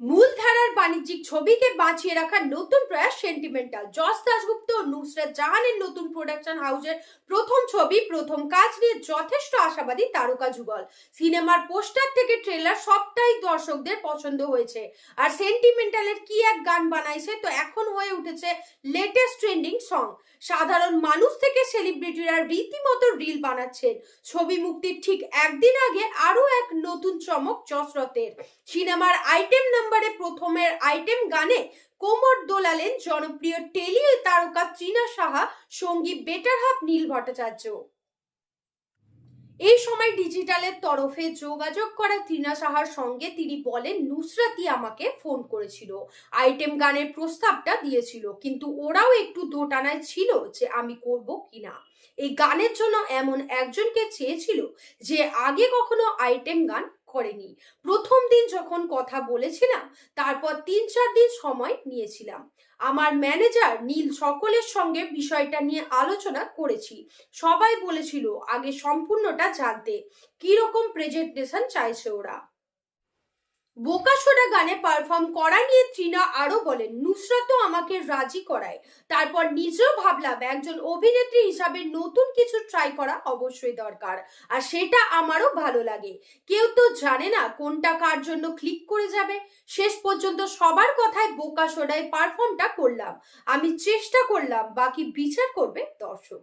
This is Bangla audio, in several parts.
মূলধারা মূলধারার বাণিজ্যিক ছবিকে বাঁচিয়ে রাখার নতুন প্রয়াস সেন্টিমেন্টাল যশ দাশগুপ্ত ও নুসরাত জাহানের নতুন প্রোডাকশন হাউসের প্রথম ছবি, প্রথম কাজ নিয়ে যথেষ্ট আশাবাদী তারকা যুগল। সিনেমার পোস্টার থেকে ট্রেলার সবটাই দর্শকদের পছন্দ হয়েছে। আর সেন্টিমেন্টালের কি এক গান বানাইছে তো এখন হয়ে উঠেছে লেটেস্ট ট্রেন্ডিং সং সাধারণ মানুষ থেকে সেলিব্রিটিরা রীতিমতো রিল বানাচ্ছেন। ছবি মুক্তির ঠিক একদিন আগে আরও এক নতুন চমক যশরথের সিনেমার আইটেম নাম্বারে প্রথমের আইটেম গানে কোমর দোলালেন জনপ্রিয় টেলি তারকা ত্রিনা সাহা, সঙ্গী বেটার হাফ নীল ভট্টাচার্য। এই সময় ডিজিটালের তরফে যোগাযোগ করা ত্রিনা সাহার সঙ্গে তিনি বলেন নুসরাতি আমাকে ফোন করেছিল। আইটেম গানের প্রস্তাবটা দিয়েছিল, কিন্তু ওরাও একটু দোটানায় ছিল যে আমি করব কিনা। এই গানের জন্য এমন একজনকে চেয়েছিল যে আগে কখনো আইটেম গান করেনি। প্রথম দিন যখন কথা বলেছিলাম, তারপর তিন চার দিন সময় নিয়েছিলাম। আমার ম্যানেজার নীল সকলের সঙ্গে বিষয়টা নিয়ে আলোচনা করেছি। সবাই বলেছিল, আগে সম্পূর্ণটা জানতে। কীরকম প্রেজেন্টেশন চাইছে ওরা। বোকাশোডা গানে পারফর্ম করা নিয়ে ত্রিনা আরও বলেন নুসরাতও আমাকে রাজি করায়। তারপর নিজেও ভাবলাম একজন অভিনেত্রী হিসাবে নতুন কিছু ট্রাই করা অবশ্যই দরকার, আর সেটা আমারও ভালো লাগে। কেউ তো জানে না কোনটা কার জন্য ক্লিক করে যাবে। শেষ পর্যন্ত সবার কথায় বোকা সোডায় পারফর্মটা করলাম। আমি চেষ্টা করলাম, বাকি বিচার করবে দর্শক।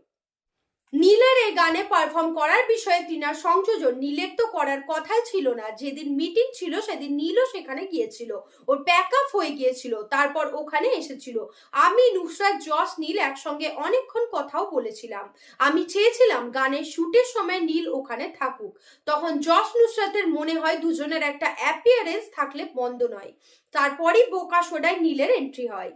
নীলের এই গানে পারফর্ম করার বিষয়ে তিনার সংযোজন নীলের তো করার কথাই ছিল না। যেদিন মিটিং ছিল, সেদিন নীলও সেখানে গিয়েছিল। ওর প্যাক আপ হয়ে গিয়েছিল, তারপর ওখানে এসেছিল। আমি, নুসরাত, জস, নীল একসঙ্গে অনেকক্ষণ কথাও বলেছিলাম। আমি চেয়েছিলাম গানের শুটের সময় নীল ওখানে থাকুক। তখন জস, নুসরাতের মনে হয় দুজনের একটা অ্যাপিয়ারেন্স থাকলে মন্দ নয়। তারপরই বোকা সোডায় নীলের এন্ট্রি হয়।